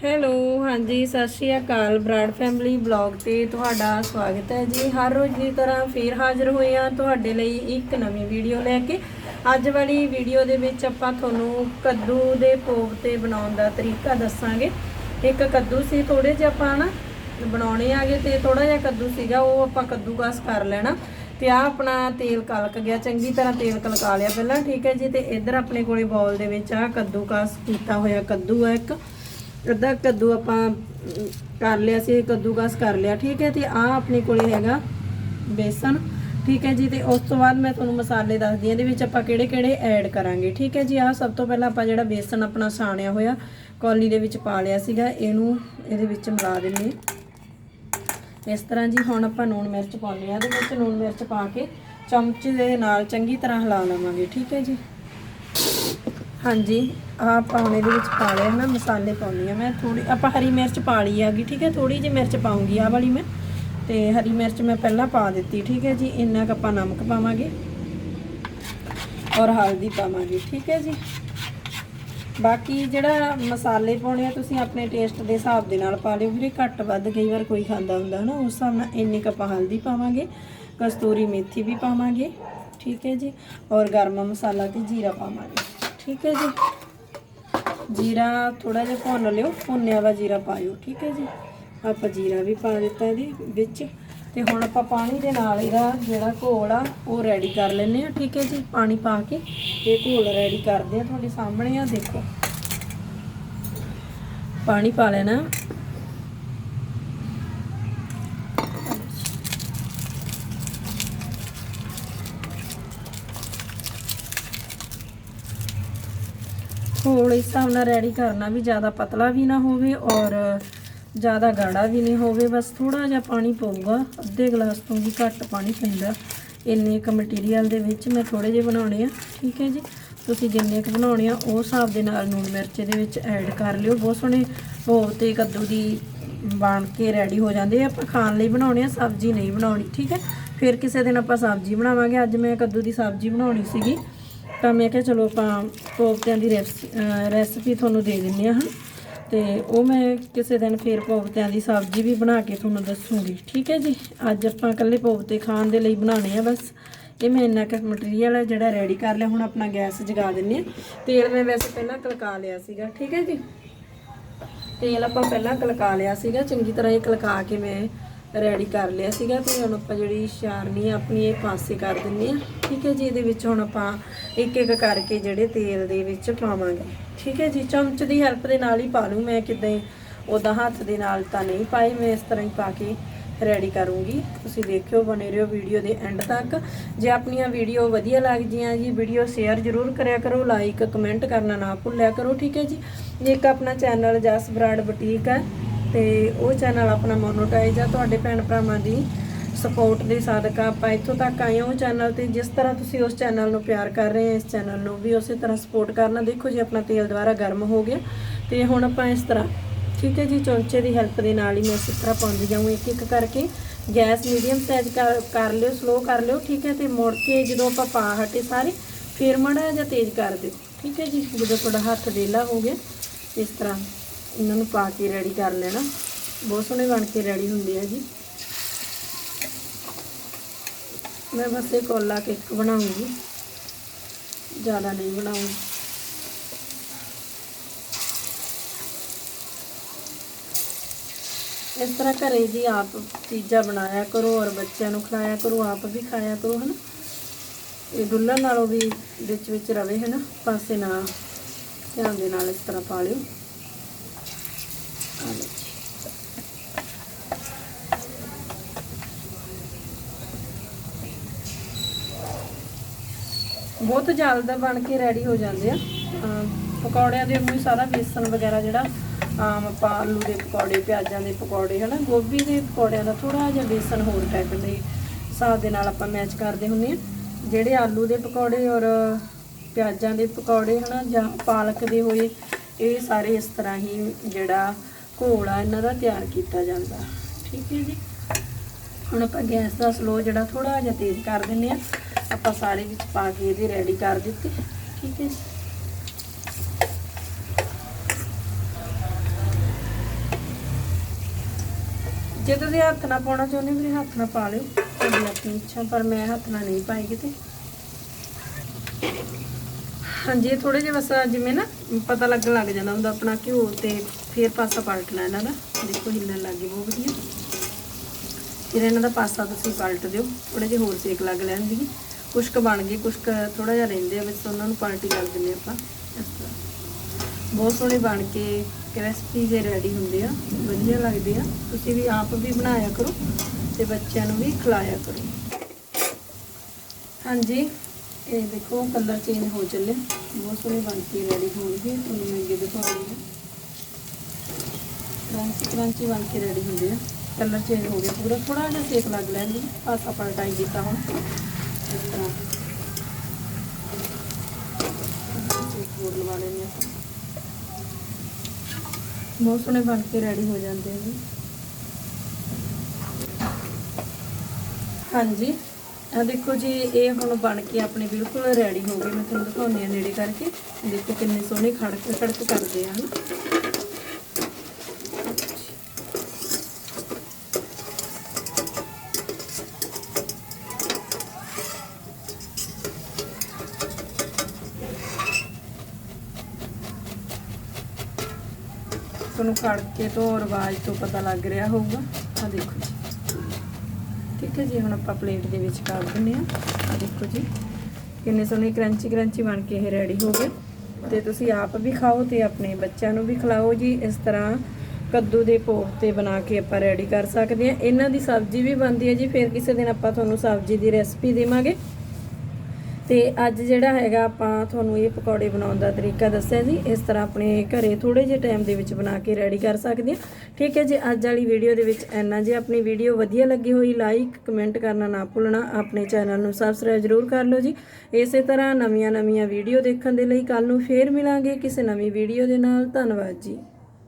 Hello, ਹਾਂਜੀ, ਸਤਿ ਸ਼੍ਰੀ ਅਕਾਲ ਬਰਾਡ ਫੈਮਿਲੀ ਬਲੌਗ ਤੇ ਤੁਹਾਡਾ ਸਵਾਗਤ ਹੈ ਜੀ। ਹਰ ਰੋਜ਼ ਦੀ ਤਰ੍ਹਾਂ ਫੇਰ ਹਾਜ਼ਰ ਹੋਏ ਆ ਤੁਹਾਡੇ ਲਈ ਇੱਕ ਨਵੀਂ ਵੀਡੀਓ ਲੈ ਕੇ। ਅੱਜ ਵਾਲੀ ਵੀਡੀਓ ਦੇ ਵਿੱਚ ਆਪਾਂ ਤੁਹਾਨੂੰ ਕੱਦੂ ਦੇ ਕੋਫਤੇ ਤੇ ਬਣਾਉਣ ਦਾ ਤਰੀਕਾ ਦੱਸਾਂਗੇ। ਇੱਕ ਕੱਦੂ ਸੀ ਥੋੜੇ ਜਿਹਾ ਆਪਾਂ ਨਾ ਬਣਾਉਣੇ ਆਗੇ ਤੇ ਥੋੜਾ ਜਿਹਾ ਕੱਦੂ ਸੀਗਾ, ਉਹ ਆਪਾਂ ਕੱਦੂਕਸ ਕਰ ਲੈਣਾ। ਤੇ ਆ ਆਪਣਾ ਤੇਲ ਕਲਕ ਗਿਆ, ਚੰਗੀ ਤਰ੍ਹਾਂ ਤੇਲ ਕਲਕਾ ਲਿਆ ਪਹਿਲਾਂ, ਠੀਕ ਹੈ ਜੀ। ਤੇ ਇੱਧਰ ਆਪਣੇ ਕੋਲੇ ਬੌਲ ਦੇ ਵਿੱਚ ਆ ਕੱਦੂਕਸ ਕੀਤਾ ਹੋਇਆ ਕੱਦੂ ਆ ਇੱਕ। ਅੱਧਾ ਕੱਦੂ ਆਪਾਂ ਕਰ ਲਿਆ ਸੀ, ਕੱਦੂਕਸ ਕਰ ਲਿਆ। ਠੀਕ ਹੈ ਤੇ ਆ ਆਪਣੇ ਕੋਲੇ ਹੈਗਾ ਬੇਸਨ। ਠੀਕ ਹੈ ਜੀ, ਤੇ ਉਸ ਤੋਂ ਬਾਅਦ ਮੈਂ ਤੁਹਾਨੂੰ ਮਸਾਲੇ ਦੱਸਦੀ ਹਾਂ, ਇਹਦੇ ਵਿੱਚ ਆਪਾਂ ਕਿਹੜੇ ਕਿਹੜੇ ਐਡ ਕਰਾਂਗੇ। ਠੀਕ ਹੈ ਜੀ ਆ ਸਭ ਤੋਂ ਪਹਿਲਾਂ ਆਪਾਂ ਜਿਹੜਾ ਬੇਸਨ ਆਪਣਾ ਸਾਣਿਆ ਹੋਇਆ, ਕੌਲੀ ਦੇ ਵਿੱਚ ਪਾ ਲਿਆ ਸੀਗਾ, ਇਹਨੂੰ ਇਹਦੇ ਵਿੱਚ ਮਿਲਾ ਦਿੰਦੇ ਇਸ ਤਰ੍ਹਾਂ ਜੀ, ਹੁਣ ਆਪਾਂ ਨੂਣ ਮਿਰਚ ਪਾਉਂਦੇ ਆ ਇਹਦੇ ਵਿੱਚ ਨੂਣ ਮਿਰਚ ਪਾ ਕੇ ਚਮਚ ਦੇ ਨਾਲ ਚੰਗੀ ਤਰ੍ਹਾਂ ਹਿਲਾ ਲਵਾਂਗੇ। ਠੀਕ ਹੈ ਜੀ। ਹਾਂਜੀ, ਆਹ ਪਾਉਣੇ ਦੇ ਵਿੱਚ ਪਾ ਲਿਆ ਮੈਂ ਮਸਾਲੇ ਪਾਉਣੀ ਆ ਮੈਂ ਥੋੜੀ ਆਪਾਂ ਹਰੀ ਮਿਰਚ ਪਾ ਲਈ ਹੈਗੀ, ਠੀਕ ਹੈ ਥੋੜੀ ਜਿਹੀ ਮਿਰਚ ਪਾਉਂਗੀ ਆਹ ਵਾਲੀ ਮੈਂ, ਤੇ ਹਰੀ ਮਿਰਚ ਮੈਂ ਪਹਿਲਾਂ ਪਾ ਦਿੱਤੀ, ਠੀਕ ਹੈ ਜੀ, ਇੰਨਾ ਕੁ ਆਪਾਂ ਨਮਕ ਪਾਵਾਂਗੇ, ਔਰ ਹਲਦੀ ਪਾਵਾਂਗੇ, ਠੀਕ ਹੈ ਜੀ। ਬਾਕੀ ਜਿਹੜਾ ਮਸਾਲੇ ਪਾਉਣੇ ਆ, ਤੁਸੀਂ ਆਪਣੇ ਟੇਸਟ ਦੇ ਹਿਸਾਬ ਦੇ ਨਾਲ ਪਾ ਲਿਓ, ਵੀਰੇ, ਘੱਟ ਵੱਧ ਕਈ ਵਾਰ ਕੋਈ ਖਾਂਦਾ ਹੁੰਦਾ ਨਾ ਉਸ ਹਿਸਾਬ ਨਾਲ ਇੰਨੀ ਕੁ ਆਪਾਂ ਹਲਦੀ ਪਾਵਾਂਗੇ, ਕਸਤੂਰੀ ਮੇਥੀ ਵੀ ਪਾਵਾਂਗੇ, ਠੀਕ ਹੈ ਜੀ, ਔਰ ਗਰਮ ਮਸਾਲਾ ਤੇ ਜੀਰਾ ਪਾਵਾਂਗੇ। ਠੀਕ ਹੈ ਜੀ। ਜੀਰਾ ਥੋੜਾ ਜਿਹਾ ਭੁੰਨ ਲਿਓ, ਭੁੰਨਿਆ ਵਾ ਜੀਰਾ ਪਾਇਓ, ਠੀਕ ਹੈ ਜੀ। ਆਪਾਂ ਜੀਰਾ ਵੀ ਪਾ ਦਿੱਤਾ ਇਹਦੇ ਵਿੱਚ ਤੇ ਹੁਣ ਆਪਾਂ ਪਾਣੀ ਦੇ ਨਾਲ ਇਹਦਾ ਜਿਹੜਾ ਘੋਲ ਆ, ਉਹ ਰੈਡੀ ਕਰ ਲੈਨੇ ਆ ਠੀਕ ਹੈ ਜੀ। ਪਾਣੀ ਪਾ ਕੇ ਇਹ ਘੋਲ ਰੈਡੀ ਕਰਦੇ ਆ ਤੁਹਾਡੇ ਸਾਹਮਣੇ ਆ, ਦੇਖੋ। ਪਾਣੀ ਪਾ ਲੈਣਾ। ਘੋਲ ਇਸ ਹਿਸਾਬ ਨਾਲ ਰੈਡੀ ਕਰਨਾ ਵੀ ਜ਼ਿਆਦਾ ਪਤਲਾ ਵੀ ਨਾ ਹੋਵੇ ਔਰ ਜ਼ਿਆਦਾ ਗਾੜਾ ਵੀ ਨਹੀਂ ਹੋਵੇ, ਬਸ ਥੋੜਾ ਜਿਹਾ ਪਾਣੀ ਪਊਗਾ। ਅੱਧੇ ਗਲਾਸ ਤੋਂ ਵੀ ਘੱਟ ਪਾਣੀ ਪੈਂਦਾ। ਇੰਨੇ ਕ ਮਟੀਰੀਅਲ ਦੇ ਵਿੱਚ ਮੈਂ ਥੋੜੇ ਜਿਹੇ ਬਣਾਉਣੇ ਆ, ਠੀਕ ਹੈ ਜੀ? ਤੁਸੀਂ ਜਿੰਨੇ ਕੁ ਬਣਾਉਣੇ ਆ, ਉਹ ਹਿਸਾਬ ਦੇ ਨਾਲ ਨੂਣ ਮਿਰਚ ਦੇ ਵਿੱਚ ਐਡ ਕਰ ਲਿਓ। ਬਹੁਤ ਸੋਹਣੇ ਭੋਗ ਤੇ ਕੱਦੂ ਦੀ ਬਣ ਕੇ ਰੈਡੀ ਹੋ ਜਾਂਦੇ ਆ। ਆਪਾਂ ਖਾਣ ਲਈ ਬਣਾਉਣੇ ਆ, ਸਬਜ਼ੀ ਨਹੀਂ ਬਣਾਉਣੀ, ਠੀਕ ਹੈ? ਫਿਰ ਕਿਸੇ ਦਿਨ ਆਪਾਂ ਸਬਜ਼ੀ ਬਣਾਵਾਂਗੇ। ਅੱਜ ਮੈਂ ਕੱਦੂ ਦੀ ਸਬਜ਼ੀ ਬਣਾਉਣੀ ਸੀਗੀ। ਤਾਂ ਮੈਂ ਕਿਹਾ ਚਲੋ ਆਪਾਂ ਕੋਫਤਿਆਂ ਦੀ ਰੈਸਪੀ ਤੁਹਾਨੂੰ ਦੇ ਦਿੰਨੇ ਆ ਹਾਂ। ਤੇ ਉਹ ਮੈਂ ਕਿਸੇ ਦਿਨ ਫੇਰ ਕੋਫਤਿਆਂ ਦੀ ਸਬਜ਼ੀ ਵੀ ਬਣਾ ਕੇ ਤੁਹਾਨੂੰ ਦੱਸੂਗੀ। ਠੀਕ ਹੈ ਜੀ? ਅੱਜ ਆਪਾਂ ਇਕੱਲੇ ਕੋਫਤੇ ਖਾਣ ਦੇ ਲਈ ਬਣਾਉਣੇ ਆ ਬਸ। ਇਹ ਮੈਂ ਇੰਨਾ ਕੁ ਮਟੀਰੀਅਲ ਹੈ ਜਿਹੜਾ ਰੈਡੀ ਕਰ ਲਿਆ। ਹੁਣ ਆਪਣਾ ਗੈਸ ਜਗਾ ਦਿੰਨੇ ਆ ਤੇਲ ਮੈਂ ਵੈਸੇ ਪਹਿਲਾਂ ਕਲਕਾ ਲਿਆ ਸੀਗਾ। ਠੀਕ ਹੈ ਜੀ? ਤੇਲ ਆਪਾਂ ਪਹਿਲਾਂ ਕਲਕਾ ਲਿਆ ਸੀਗਾ। ਚੰਗੀ ਤਰ੍ਹਾਂ ਇਹ ਕਲਕਾ ਕੇ ਮੈਂ ਰੈਡੀ ਕਰ ਲਿਆ ਸੀਗਾ ਤੇ ਹੁਣ ਆਪਾਂ ਜਿਹੜੀ ਛਾਰਨੀ ਆ, ਆਪਣੀ ਇਹ ਪਾਸੇ ਕਰ ਦਿੰਨੇ ਆ ਠੀਕ ਹੈ ਜੀ, ਇਹਦੇ ਵਿੱਚ ਹੁਣ ਆਪਾਂ ਇੱਕ ਇੱਕ ਕਰਕੇ ਜਿਹੜੇ ਤੇਲ ਦੇ ਵਿੱਚ ਪਾਵਾਂਗੇ। ਠੀਕ ਹੈ ਜੀ, ਚਮਚ ਦੀ ਹੈਲਪ ਦੇ ਨਾਲ ਹੀ ਪਾ ਲੂੰ ਮੈਂ, ਕਿਦਾਂ ਉਦਾਂ ਹੱਥ ਦੇ ਨਾਲ ਤਾਂ ਨਹੀਂ ਪਾਈ ਮੈਂ ਇਸ ਤਰ੍ਹਾਂ ਹੀ ਪਾ ਕੇ ਰੈਡੀ ਕਰੂੰਗੀ। ਤੁਸੀਂ ਦੇਖਿਓ ਬਣੇ ਰਹੋ ਵੀਡੀਓ ਦੇ ਐਂਡ ਤੱਕ। ਜੇ ਆਪਣੀਆਂ ਵੀਡੀਓ ਵਧੀਆ ਲੱਗਦੀਆਂ ਜੀ ਵੀਡੀਓ ਸ਼ੇਅਰ ਜ਼ਰੂਰ ਕਰਿਆ ਕਰੋ ਲਾਈਕ ਕਮੈਂਟ ਕਰਨਾ ਨਾ ਭੁੱਲਿਆ ਕਰੋ। ਠੀਕ ਹੈ ਜੀ ਇੱਕ ਆਪਣਾ ਚੈਨਲ ਜਸ ਬਰਾੜ ਬੁਟੀਕ ਹੈ ਤੇ ਉਹ ਚੈਨਲ ਆਪਣਾ ਮੋਨੋਟਾਈਜ਼ ਆ ਤੁਹਾਡੇ ਭੈਣ ਭਰਾਵਾਂ ਦੀ ਸਪੋਰਟ ਦੇ ਸਦਕਾ। ਆਪਾਂ ਇੱਥੋਂ ਤੱਕ ਆਏ ਹਾਂ ਉਹ ਚੈਨਲ ਤੇ। ਜਿਸ ਤਰ੍ਹਾਂ ਤੁਸੀਂ ਉਸ ਚੈਨਲ ਨੂੰ ਪਿਆਰ ਕਰ ਰਹੇ ਹੋ ਇਸ ਚੈਨਲ ਨੂੰ ਵੀ ਉਸੇ ਤਰ੍ਹਾਂ ਸਪੋਰਟ ਕਰਨਾ। ਦੇਖੋ ਜੀ, ਆਪਣਾ ਤੇਲ ਦੁਬਾਰਾ ਗਰਮ ਹੋ ਗਿਆ। ਤੇ ਹੁਣ ਆਪਾਂ ਇਸ ਤਰ੍ਹਾਂ, ਠੀਕ ਹੈ ਜੀ, ਚਮਚੇ ਦੀ ਹੈਲਪ ਦੇ ਨਾਲ ਹੀ ਮੈਂ ਇਸ ਤਰ੍ਹਾਂ ਪਾਉਂਦੀ ਜਾਊਂ ਇੱਕ ਇੱਕ ਕਰਕੇ। ਗੈਸ ਮੀਡੀਅਮ ਸਾਈਜ਼ ਕਰ ਕਰ ਲਿਓ ਸਲੋ ਕਰ ਲਿਓ, ਠੀਕ ਹੈ, ਤੇ ਮੁੜ ਕੇ ਜਦੋਂ ਆਪਾਂ ਪਾ ਹਟੇ ਸਾਰੇ, ਫਿਰ ਮੜਾ ਜਾਂ ਤੇਜ਼ ਕਰ ਦਿਓ। ਠੀਕ ਹੈ ਜੀ, ਜਦੋਂ ਤੁਹਾਡਾ ਹੱਥ ਵੇਲਾ ਹੋ ਗਿਆ, ਇਸ ਤਰ੍ਹਾਂ। ਇਹਨਾਂ ਨੂੰ ਪਾ ਕੇ ਰੈਡੀ ਕਰ ਲੈਣਾ। ਬਹੁਤ ਸੋਹਣੇ ਬਣ ਕੇ ਰੈਡੀ ਹੁੰਦੇ ਆ ਜੀ। ਮੈਂ ਬਸ ਇਹ ਕੋਲਾ ਕੇਕ ਬਣਾਉਂਗੀ। ਜ਼ਿਆਦਾ ਨਹੀਂ ਬਣਾਉਂਗੀ ਇਸ ਤਰ੍ਹਾਂ ਘਰੇ ਜੀ ਆਪ ਚੀਜ਼ਾਂ ਬਣਾਇਆ ਕਰੋ ਔਰ ਬੱਚਿਆਂ ਨੂੰ ਖਿਲਾਇਆ ਕਰੋ, ਆਪ ਵੀ ਖਾਇਆ ਕਰੋ, ਹਨਾ? ਇਹ ਡੁੱਲਣ ਨਾਲੋਂ ਵੀ ਵਿੱਚ ਵਿੱਚ ਰਵੇ, ਹਨਾ? ਪਾਸੇ ਨਾ ਧਿਆਨ ਦੇ ਨਾਲ ਇਸ ਤਰ੍ਹਾਂ ਪਾ ਲਿਓ। ਬਹੁਤ ਜਲਦ ਬਣ ਕੇ ਰੈਡੀ ਹੋ ਜਾਂਦੇ ਆ। ਪਕੌੜਿਆਂ ਦੇ ਵਾਂਗੂ ਸਾਰਾ ਬੇਸਨ ਵਗੈਰਾ ਜਿਹੜਾ, ਆਮ ਆਪਾਂ ਆਲੂ ਦੇ ਪਕੌੜੇ, ਪਿਆਜ਼ਾਂ ਦੇ ਪਕੌੜੇ, ਹਨਾ, ਗੋਭੀ ਦੇ ਪਕੌੜਿਆਂ ਦਾ ਥੋੜਾ ਜਿਹਾ ਬੇਸਨ ਹੋਰ ਟਾਈਪ ਦੇ ਹਿਸਾਬ ਦੇ ਨਾਲ ਆਪਾਂ ਮੈਚ ਕਰਦੇ ਹੁੰਨੇ ਆ। ਜਿਹੜੇ ਆਲੂ ਦੇ ਪਕੌੜੇ ਔਰ ਪਿਆਜ਼ਾਂ ਦੇ ਪਕੌੜੇ, ਹਨਾ, ਜਾਂ ਪਾਲਕ ਦੇ ਹੋਏ, ਇਹ ਸਾਰੇ ਇਸ ਤਰ੍ਹਾਂ ਹੀ ਜਿਹੜਾ ਘੋਲਾ ਇਹਨਾਂ ਦਾ ਤਿਆਰ ਕੀਤਾ ਜਾਂਦਾ। ਠੀਕ ਹੈ ਜੀ? ਹੁਣ ਆਪਾਂ ਗੈਸ ਦਾ ਸਲੋ ਜਿਹੜਾ ਥੋੜਾ ਜਿਹਾ ਤੇਜ਼ ਕਰ ਦਿੰਨੇ ਆ ਆਪਾਂ ਸਾਰੇ ਵਿੱਚ ਪਾ ਕੇ ਇਹਦੇ ਰੈਡੀ ਕਰ ਦਿੱਤੇ। ਠੀਕ ਹੈ ਜੀ? ਜੇ ਤੁਸੀਂ ਹੱਥ ਨਾਲ ਪਾਉਣਾ ਚਾਹੁੰਦੇ ਮੇਰੇ ਹੱਥ ਨਾਲ ਪਾ ਲਿਓ। ਤੁਹਾਡੀ ਆਪਣੀ ਇੱਛਾ, ਪਰ ਮੈਂ ਹੱਥ ਨਾਲ ਨਹੀਂ ਪਾਈ ਕਿਤੇ। ਹਾਂਜੀ, ਇਹ ਥੋੜੇ ਜਿਹਾ ਬਸ ਜਿਵੇਂ ਨਾ ਪਤਾ ਲੱਗਣ ਲੱਗ ਜਾਂਦਾ ਹੁੰਦਾ ਆਪਣਾ ਘਿਓ ਤੇ ਫੇਰ ਪਾਸਾ ਪਲਟਣਾ ਇਹਨਾਂ ਦਾ। ਦੇਖੋ ਹਿੱਲਣ ਲੱਗ ਗਈ, ਬਹੁਤ ਵਧੀਆ। ਫਿਰ ਇਹਨਾਂ ਦਾ ਪਾਸਾ ਤੁਸੀਂ ਪਲਟ ਦਿਓ ਥੋੜੇ ਜਿਹਾ ਹੋਰ ਸੇਕ ਲੱਗ ਲੈਣ ਦੀ। ਕੁਛ ਕੁ ਬਣ ਗਏ ਕੁਛ ਕੁ ਥੋੜਾ ਜਿਹਾ ਰਹਿੰਦੇ ਆ ਵਿੱਚ ਉਹਨਾਂ ਨੂੰ ਪਾਲਟੀ ਕਰ ਦਿੰਦੇ ਆਪਾਂ। ਇਸ ਤਰ੍ਹਾਂ। ਬਹੁਤ ਸੋਹਣੇ ਬਣ ਕੇ ਕ੍ਰਿਸਪੀ ਜੇ ਰੈਡੀ ਹੁੰਦੇ ਆ, ਵਧੀਆ ਲੱਗਦੇ ਆ। ਤੁਸੀਂ ਵੀ ਆਪ ਵੀ ਬਣਾਇਆ ਕਰੋ ਤੇ ਬੱਚਿਆਂ ਨੂੰ ਵੀ ਖਿਲਾਇਆ ਕਰੋ। ਹਾਂਜੀ। ਇਹ ਦੇਖੋ ਕਲਰ ਚੇਂਜ ਹੋ ਚੱਲੇ। ਬਹੁਤ ਸੋਹਣੇ ਬਣ ਕੇ ਰੈਡੀ ਹੋਣਗੇ। ਤੁਹਾਨੂੰ ਮੈਂ ਅੱਗੇ ਦਿਖਾਉਂਗੀ ਕਰੰਚੀ ਕਰੰਚੀ ਬਣ ਕੇ ਰੈਡੀ ਹੁੰਦੇ ਆ। ਕਲਰ ਚੇਂਜ ਹੋ ਗਿਆ ਪੂਰਾ। ਥੋੜਾ ਜਿਹਾ ਸੇਕ ਲੱਗ ਲੈਂਦੀ ਪਾਸਾ ਪਲਟਾਈ ਦਿੱਤਾ ਹੁਣ। ਇਸ ਤਰ੍ਹਾਂ। ਹੋਰ ਲਵਾ ਲੈਂਦੇ ਆਪਾਂ ਬਹੁਤ ਸੋਹਣੇ ਬਣ ਕੇ ਰੈਡੀ ਹੋ ਜਾਂਦੇ ਆ ਜੀ। ਹਾਂਜੀ। ਆ ਦੇਖੋ ਜੀ, ਇਹ ਹੁਣ ਬਣ ਕੇ ਆਪਣੇ ਬਿਲਕੁਲ ਰੈਡੀ ਹੋ ਗਏ। ਮੈਂ ਤੁਹਾਨੂੰ ਦਿਖਾਉਂਦੀ ਆ ਨੇੜੇ ਕਰਕੇ। ਦੇਖੋ ਕਿੰਨੇ ਸੋਹਣੇ ਖੜਕ ਖੜਕ ਕਰਦੇ ਆ। ਹਨ ਤੁਹਾਨੂੰ ਖੜਕੇ ਤੋਂ ਰਿਵਾਜ ਤੋਂ ਪਤਾ ਲੱਗ ਰਿਹਾ ਹੋਊਗਾ। ਆ ਦੇਖੋ ਠੀਕ ਹੈ ਜੀ, ਹੁਣ ਆਪਾਂ ਪਲੇਟ ਦੇ ਵਿੱਚ ਕਰ ਦਿੰਨੇ ਆ ਆ ਦੇਖੋ ਜੀ, ਕਿੰਨੇ ਸੋਹਣੇ ਕਰੰਚੀ ਕਰੰਚੀ ਬਣ ਕੇ ਇਹ ਰੈਡੀ ਹੋ ਗਏ। ਤੇ ਤੁਸੀਂ ਆਪ ਵੀ ਖਾਓ ਤੇ ਆਪਣੇ ਬੱਚਿਆਂ ਨੂੰ ਵੀ ਖਿਲਾਓ ਜੀ। ਇਸ ਤਰ੍ਹਾਂ ਕੱਦੂ ਦੇ ਕੋਫਤੇ ਬਣਾ ਕੇ ਆਪਾਂ ਰੈਡੀ ਕਰ ਸਕਦੇ ਆ ਇਹਨਾਂ ਦੀ ਸਬਜ਼ੀ ਵੀ ਬਣਦੀ ਹੈ ਜੀ, ਫਿਰ ਕਿਸੇ ਦਿਨ ਆਪਾਂ ਤੁਹਾਨੂੰ ਸਬਜ਼ੀ ਦੀ ਰੈਸਪੀ ਦੇਵਾਂਗੇ। ਤੇ ਅੱਜ ਜਿਹੜਾ ਹੈਗਾ ਆਪਾਂ ਤੁਹਾਨੂੰ ਇਹ ਪਕੌੜੇ ਬਣਾਉਣ ਦਾ ਤਰੀਕਾ ਦੱਸਿਆ ਜੀ ਇਸ ਤਰ੍ਹਾਂ ਆਪਣੇ ਘਰੇ ਥੋੜੇ ਜਿਹੇ ਟਾਈਮ ਦੇ ਵਿੱਚ ਬਣਾ ਕੇ ਰੈਡੀ ਕਰ ਸਕਦੇ ਆ ਠੀਕ ਹੈ ਜੀ, ਅੱਜ ਵਾਲੀ ਵੀਡੀਓ ਦੇ ਵਿੱਚ ਇੰਨਾ ਜੇ। ਆਪਣੀ ਵੀਡੀਓ ਵਧੀਆ ਲੱਗੀ ਹੋਈ ਲਾਈਕ ਕਮੈਂਟ ਕਰਨਾ ਨਾ ਭੁੱਲਣਾ। ਆਪਣੇ ਚੈਨਲ ਨੂੰ ਸਬਸਕ੍ਰਾਈਬ ਜ਼ਰੂਰ ਕਰ ਲਓ ਜੀ। ਇਸੇ ਤਰ੍ਹਾਂ ਨਵੀਆਂ ਨਵੀਆਂ ਵੀਡੀਓ ਦੇਖਣ ਦੇ ਲਈ ਕੱਲ ਨੂੰ ਫੇਰ ਮਿਲਾਂਗੇ ਕਿਸੇ ਨਵੀਂ ਵੀਡੀਓ ਦੇ ਨਾਲ। ਧੰਨਵਾਦ ਜੀ।